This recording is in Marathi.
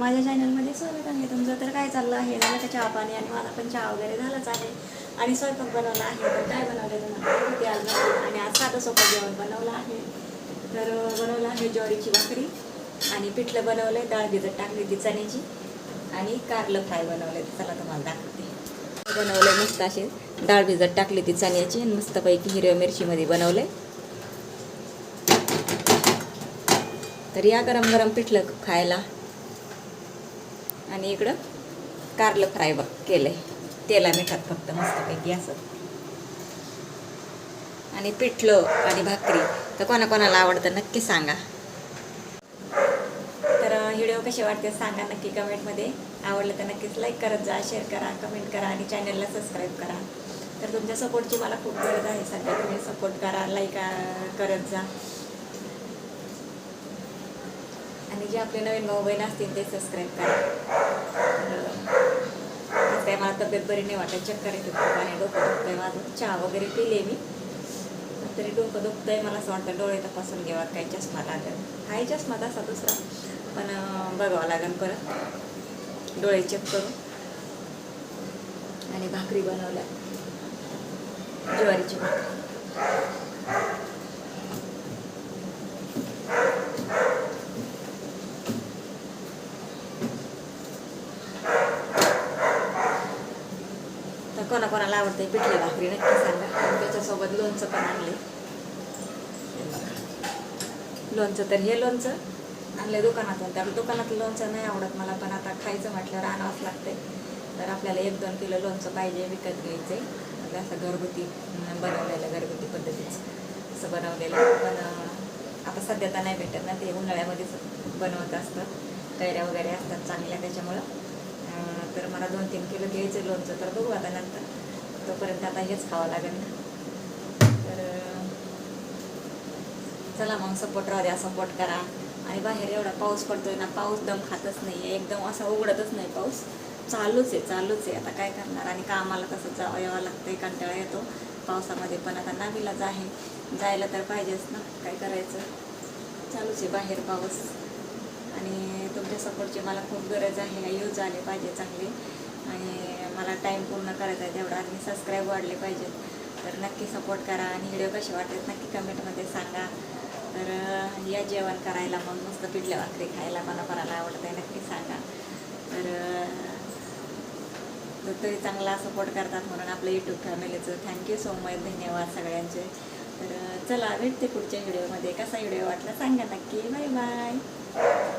माझ्या चॅनलमध्ये स्वागत आहे. तुमचं तर काय चाललं आहे? झालं का चहा पाणी? आणि मला पण चहा वगैरे झालाच आहे. आणि स्वयंपाक बनवला आहे. तर काय बनवलं तुम्हाला? आज आणि आज साधं सोपं जेवण बनवलं आहे. तर बनवलं आहे ज्वारीची भाकरी आणि पिठलं बनवलं आहे डाळ भिजत टाकली ती चण्याची. आणि कारलं फ्राय बनवलं चला तुम्हाला दाखवते. बनवलं मस्त असे. डाळ भिजत टाकली ती चण्याची आणि मस्तपैकी हिरव्या मिरचीमध्ये बनवले तर या गरम गरम पिठलं खायला आणि इकडं कारलं फ्राय बघ केलं आहे तेला मिठात फक्त मस्तपैकी असं. आणि पिठलं आणि भाकरी तर कोणाकोणाला आवडतं नक्की सांगा. तर व्हिडिओ कसे वाटते सांगा नक्की कमेंटमध्ये. आवडलं तर नक्कीच लाईक करत जा शेअर करा कमेंट करा आणि चॅनलला सबस्क्राईब करा. तर तुमच्या सपोर्टची मला खूप गरज आहे. सध्या तुम्ही सपोर्ट करा लाईक करत जा. आणि जे आपले नवीन भाऊ बहीण असतील ते सबस्क्राईब करा. तर, काय मला तब्येत बरी नाही वाटत चक्कर येते खूप आणि डोकं दुखतंय माझं चहा वगैरे पिले मी. तरी डोकं दुखतंय मला असं वाटतं डोळे तपासून घ्यावा काही चष्मा लागेल. हाय चष्मा तसा दुसरा पण बघावं लागेल परत. डोळे चेक करून. आणि भाकरी बनवल्या. ज्वारीची भाकरी तर कोणाकोणाला आवडते पिठलं भाकरी नक्की सांगा. त्याच्यासोबत लोणचं पण आणले लोणचं तर हे लोणचं आणले दुकानातून. त्यामुळे दुकानातलं लोणचं नाही आवडत मला पण आता खायचं म्हटल्यावर आणावंच लागते तर आपल्याला एक दोन किलो लोणचं पाहिजे विकत घ्यायचं म्हणजे असं घरगुती बनवलेलं घरगुती पद्धतीचं. असं बनवलेलं. पण आता सध्या तर नाही भेटत ना ते उन्हाळ्यामध्येच बनवत असतं कैऱ्या वगैरे असतात चांगल्या त्याच्यामुळं. तर मला दोन तीन किलो घ्यायचं लोणचं. तर बघू आता नंतर. तोपर्यंत आता हेच खावं लागेल. ना तर चला मग सपोर्ट राहू द्या सपोर्ट करा. आणि बाहेर एवढा पाऊस पडतोय ना पाऊस दम खातच नाही आहे एकदम असा उघडतच नाही पाऊस. चालूच आहे चालूच आहे. आता काय करणार? आणि कामाला तसं जावं यावं लागतंय कंटाळा येतो. पावसामध्ये पण आता नाविलाच आहे जायला तर पाहिजेच ना काय करायचं? चालूच आहे बाहेर पाऊस. आणि तुमच्या सपोर्टची मला खूप गरज आहे. यूज आले पाहिजे चांगले. आणि मला टाईम पूर्ण करायचा आहे तेवढा. आणि सबस्क्राईब वाढले पाहिजेत तर नक्की सपोर्ट करा आणि व्हिडिओ कसे वाटतात नक्की कमेंटमध्ये सांगा. तर या जेवण करायला मग मस्त पिठल्या भाकरी खायला मला कोणाला आवडत आहे नक्की सांगा. तर तरी चांगला सपोर्ट करतात म्हणून आपल्या यूट्यूब फॅमिलीचं थँक्यू सो मच धन्यवाद सगळ्यांचे. तर चला भेटते पुढच्या व्हिडिओमध्ये कसा व्हिडिओ वाटला सांगा नक्की. Bye bye